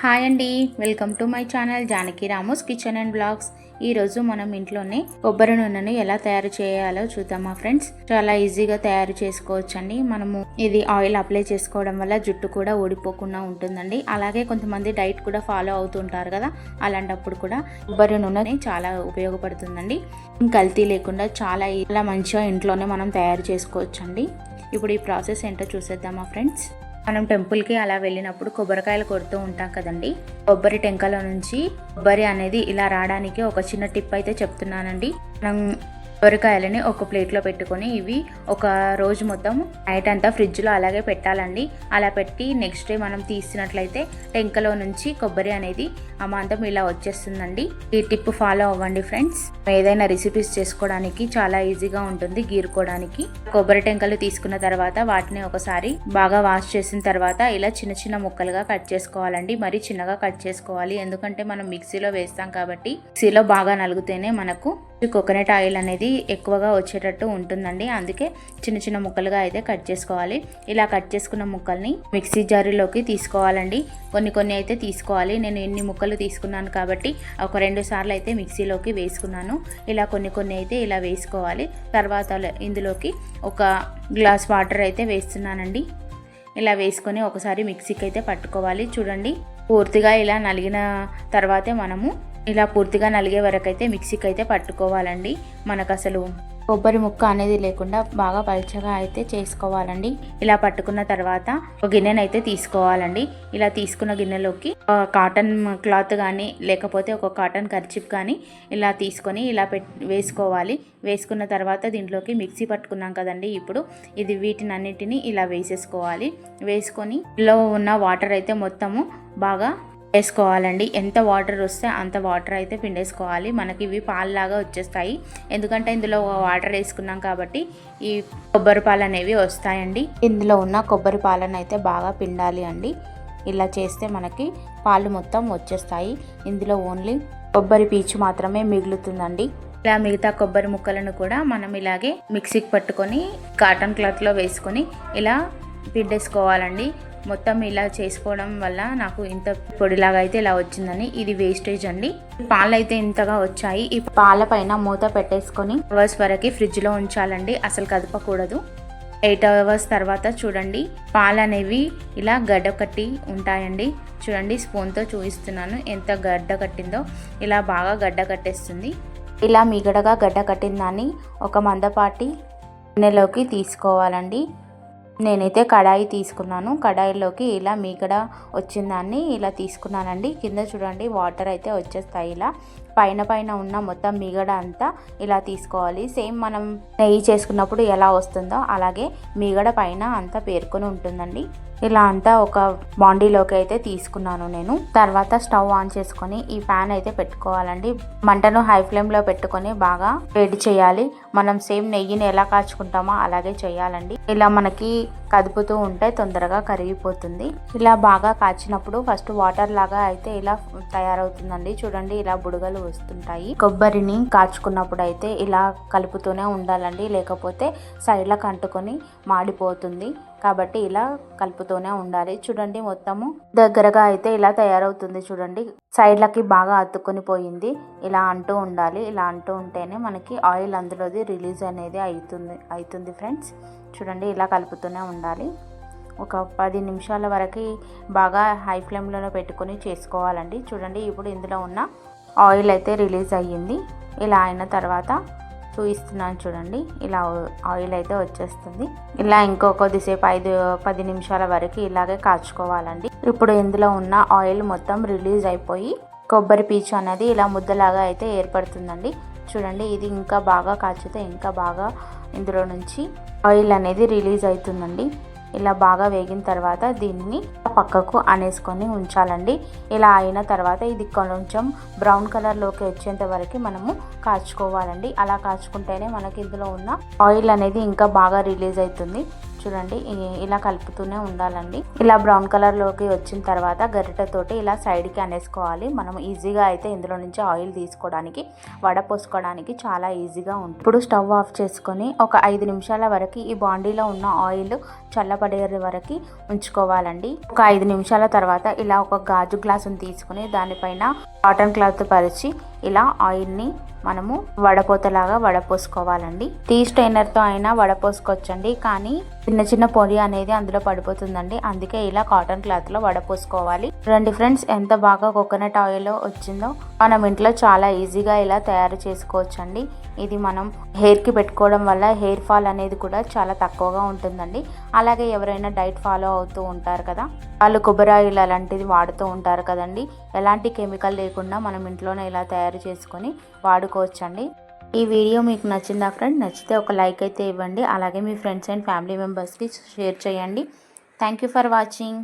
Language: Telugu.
హాయ్ అండి welcome to my channel Janaki Ram's kitchen and blogs. ఈరోజు మనం ఇంట్లోనే కొబ్బరి నూనెను ఎలా తయారు చేయాలో చూద్దామా ఫ్రెండ్స్. చాలా ఈజీగా తయారు చేసుకోవచ్చండి. మనము ఇది ఆయిల్ అప్లై చేసుకోవడం వల్ల జుట్టు కూడా ఊడిపోకుండా ఉంటుందండి. అలాగే కొంతమంది డైట్ కూడా ఫాలో అవుతుంటారు కదా అలాంటప్పుడు కూడా కొబ్బరి నూనె చాలా ఉపయోగపడుతుందండి. కల్తీ లేకుండా చాలా ఇలా మంచిగా ఇంట్లోనే మనం తయారు చేసుకోవచ్చండి. ఇప్పుడు ఈ ప్రాసెస్ ఏంటో చూసేద్దామా ఫ్రెండ్స్. మనం టెంపుల్కి అలా వెళ్ళినప్పుడు కొబ్బరికాయలు కొడుతూ ఉంటాం కదండి. కొబ్బరి టెంకల నుంచి కొబ్బరి అనేది ఇలా రావడానికి ఒక చిన్న టిప్ అయితే చెప్తున్నానండి. మనం కొబ్బరికాయలని ఒక ప్లేట్లో పెట్టుకొని ఇవి ఒక రోజు మొత్తం నైట్ అంతా ఫ్రిడ్జ్లో అలాగే పెట్టాలండి. అలా పెట్టి నెక్స్ట్ డే మనం తీసినట్లయితే టెంకలో నుంచి కొబ్బరి అనేది అమాంతం ఇలా వచ్చేస్తుందండి. ఈ టిప్ ఫాలో అవ్వండి ఫ్రెండ్స్. ఏదైనా రెసిపీస్ చేసుకోవడానికి చాలా ఈజీగా ఉంటుంది గీరుకోవడానికి. కొబ్బరి టెంకలు తీసుకున్న తర్వాత వాటిని ఒకసారి బాగా వాష్ చేసిన తర్వాత ఇలా చిన్న చిన్న ముక్కలుగా కట్ చేసుకోవాలండి. మరి చిన్నగా కట్ చేసుకోవాలి. ఎందుకంటే మనం మిక్సీలో వేస్తాం కాబట్టి మిక్సీలో బాగా నలుగుతేనే మనకు కోకోనట్ ఆయిల్ అనేది ఎక్కువగా వచ్చేటట్టు ఉంటుందండి. అందుకే చిన్న చిన్న ముక్కలుగా అయితే కట్ చేసుకోవాలి. ఇలా కట్ చేసుకున్న ముక్కల్ని మిక్సీ జారీలోకి తీసుకోవాలండి. కొన్ని కొన్ని అయితే తీసుకోవాలి. నేను ఎన్ని ముక్కలు తీసుకున్నాను కాబట్టి ఒక రెండు సార్లు అయితే మిక్సీలోకి వేసుకున్నాను. ఇలా కొన్ని కొన్ని అయితే ఇలా వేసుకోవాలి. తర్వాత ఇందులోకి ఒక గ్లాస్ వాటర్ అయితే వేస్తున్నానండి. ఇలా వేసుకొని ఒకసారి మిక్సీకి అయితే పట్టుకోవాలి. చూడండి. పూర్తిగా ఇలా నలిగిన తర్వాతే మనము ఇలా పూర్తిగా నలిగే వరకు అయితే మిక్సీకి అయితే పట్టుకోవాలండి. మనకు అసలు కొబ్బరి ముక్క అనేది లేకుండా బాగా పలుచగా అయితే చేసుకోవాలండి. ఇలా పట్టుకున్న తర్వాత ఒక గిన్నెను అయితే తీసుకోవాలండి. ఇలా తీసుకున్న గిన్నెలోకి కాటన్ క్లాత్ కానీ లేకపోతే ఒక కాటన్ కర్చిప్ కానీ ఇలా తీసుకొని ఇలా పెట్ వేసుకోవాలి. వేసుకున్న తర్వాత దీంట్లోకి మిక్సీ పట్టుకున్నాం కదండి ఇప్పుడు. ఇది వీటిని అన్నిటిని ఇలా వేసేసుకోవాలి. వేసుకొని లో ఉన్న వాటర్ అయితే మొత్తము బాగా వేసుకోవాలండి. ఎంత వాటర్ వస్తే అంత వాటర్ అయితే పిండేసుకోవాలి. మనకి ఇవి పాలులాగా వచ్చేస్తాయి. ఎందుకంటే ఇందులో వాటర్ వేసుకున్నాం కాబట్టి ఈ కొబ్బరి పాలు అనేవి వస్తాయండి. ఇందులో ఉన్న కొబ్బరి పాలను అయితే బాగా పిండాలి అండి. ఇలా చేస్తే మనకి పాలు మొత్తం వచ్చేస్తాయి. ఇందులో ఓన్లీ కొబ్బరి పీచు మాత్రమే మిగులుతుందండి. ఇలా మిగతా కొబ్బరి ముక్కలను కూడా మనం ఇలాగే మిక్సీకి పట్టుకొని కాటన్ క్లాత్లో వేసుకొని ఇలా పిండేసుకోవాలండి. మొత్తం ఇలా చేసుకోవడం వల్ల నాకు ఇంత పొడిలాగా అయితే ఇలా వచ్చిందని ఇది వేస్టేజ్ అండి. పాలు అయితే ఇంతగా వచ్చాయి. ఈ పాల పైన మూత పెట్టేసుకొని అవర్స్ వరకు ఫ్రిడ్జ్లో ఉంచాలండి. అసలు కదపకూడదు. ఎయిట్ అవర్స్ తర్వాత చూడండి. పాలు అనేవి ఇలా గడ్డ కట్టి ఉంటాయండి. చూడండి స్పూన్తో చూపిస్తున్నాను ఎంత గడ్డ కట్టిందో. ఇలా బాగా గడ్డ కట్టేస్తుంది. ఇలా మిగడగా గడ్డ కట్టిందాన్ని ఒక మందపాటి గిన్నెలోకి తీసుకోవాలండి. నేనైతే కడాయి తీసుకున్నాను. కడాయిలోకి ఇలా మీగడ వచ్చిన దాన్ని ఇలా తీసుకున్నానండి. కింద చూడండి వాటర్ అయితే వచ్చేస్తాయి ఇలా. పైన పైన ఉన్న మొత్తం మిగడ అంతా ఇలా తీసుకోవాలి. సేమ్ మనం నెయ్యి చేసుకున్నప్పుడు ఎలా వస్తుందో అలాగే మిగడ పైన అంతా పేర్కొని ఉంటుందండి. ఇలా అంతా ఒక బాండీలోకి అయితే తీసుకున్నాను నేను. తర్వాత స్టవ్ ఆన్ చేసుకొని ఈ ప్యాన్ అయితే పెట్టుకోవాలండి. మంటను హై ఫ్లేమ్లో పెట్టుకొని బాగా వేడి చేయాలి. మనం సేమ్ నెయ్యిని ఎలా కాచుకుంటామో అలాగే చేయాలండి. ఇలా మనకి కదుపుతూ ఉంటే తొందరగా కరిగిపోతుంది. ఇలా బాగా కాచినప్పుడు ఫస్ట్ వాటర్ లాగా అయితే ఇలా తయారవుతుందండి. చూడండి ఇలా బుడగలు వస్తుంటాయి. కొబ్బరిని కాచుకున్నప్పుడు అయితే ఇలా కలుపుతూనే ఉండాలండి. లేకపోతే సైడ్లకు అంటుకొని మాడిపోతుంది. కాబట్టి ఇలా కలుపుతూనే ఉండాలి. చూడండి మొత్తము దగ్గరగా అయితే ఇలా తయారవుతుంది చూడండి. సైడ్లకి బాగా అతుక్కొని పోయింది. ఇలా అంటూ ఉండాలి. ఇలా అంటూ ఉంటేనే మనకి ఆయిల్ అందులోది రిలీజ్ అనేది అవుతుంది అవుతుంది ఫ్రెండ్స్ చూడండి ఇలా కలుపుతూనే ఉండాలి. ఒక పది నిమిషాల వరకు బాగా హై ఫ్లేమ్లో పెట్టుకొని చేసుకోవాలండి. చూడండి ఇప్పుడు ఇందులో ఉన్న ఆయిల్ అయితే రిలీజ్ అయ్యింది. ఇలా అయిన తర్వాత చూపిస్తున్నాను చూడండి ఇలా ఆయిల్ అయితే వచ్చేస్తుంది. ఇలా ఇంకో కొద్దిసేపు ఐదు పది నిమిషాల వరకు ఇలాగే కాచుకోవాలండి. ఇప్పుడు ఇందులో ఉన్న ఆయిల్ మొత్తం రిలీజ్ అయిపోయి కొబ్బరి పీచు అనేది ఇలా ముద్దలాగా అయితే ఏర్పడుతుందండి. చూడండి ఇది ఇంకా బాగా కాచితే ఇంకా బాగా ఇందులో నుంచి ఆయిల్ అనేది రిలీజ్ అవుతుందండి. ఇలా బాగా వేగిన తర్వాత దీన్ని పక్కకు అనేసుకొని ఉంచాలండి. ఇలా అయిన తర్వాత ఇది కొంచెం బ్రౌన్ కలర్లోకి వచ్చేంత వరకు మనము కాచుకోవాలండి. అలా కాచుకుంటేనే మనకి ఇందులో ఉన్న ఆయిల్ అనేది ఇంకా బాగా రిలీజ్ అవుతుంది. చూడండి ఇలా కలుపుతూనే ఉండాలండి. ఇలా బ్రౌన్ కలర్లోకి వచ్చిన తర్వాత గరిటెతోటి ఇలా సైడ్కి అనేసుకోవాలి. మనం ఈజీగా అయితే ఇందులో నుంచి ఆయిల్ తీసుకోవడానికి వడ పోసుకోవడానికి చాలా ఈజీగా ఉంటుంది. ఇప్పుడు స్టవ్ ఆఫ్ చేసుకొని ఒక ఐదు నిమిషాల వరకు ఈ బాండీలో ఉన్న ఆయిల్ చల్లబడే వరకు ఉంచుకోవాలండి. ఒక ఐదు నిమిషాల తర్వాత ఇలా ఒక గాజు గ్లాసును తీసుకుని దానిపైన కాటన్ క్లాత్ పరిచి ఇలా ఆయిల్ని మనము వడపోతలాగా వడపోసుకోవాలండి. టీ స్టైనర్తో అయినా వడపోసుకోవచ్చండి. కానీ చిన్న చిన్న పొడి అనేది అందులో పడిపోతుందండి. అందుకే ఇలా కాటన్ క్లాత్లో వడపోసుకోవాలి. రెండు ఫ్రెండ్స్ ఎంత బాగా కోకోనట్ ఆయిల్ వచ్చిందో మనం ఇంట్లో చాలా ఈజీగా ఇలా తయారు చేసుకోవచ్చండి. ఇది మనం హెయిర్కి పెట్టుకోవడం వల్ల హెయిర్ ఫాల్ అనేది కూడా చాలా తక్కువగా ఉంటుందండి. అలాగే ఎవరైనా డైట్ ఫాలో అవుతూ ఉంటారు కదా వాళ్ళు కొబ్బరి ఆయిల్ అలాంటిది వాడుతూ ఉంటారు కదండి. ఎలాంటి కెమికల్ లేకుండా మనం ఇంట్లోనే ఇలా తయారు చేసుకొని వాడుకోవచ్చండి ఈ వీడియో మీకు నచ్చిందా ఫ్రెండ్? నచ్చితే ఒక లైక్ అయితే ఇవ్వండి. అలాగే మీ ఫ్రెండ్స్ అండ్ ఫ్యామిలీ మెంబర్స్కి షేర్ చేయండి. Thank you for watching.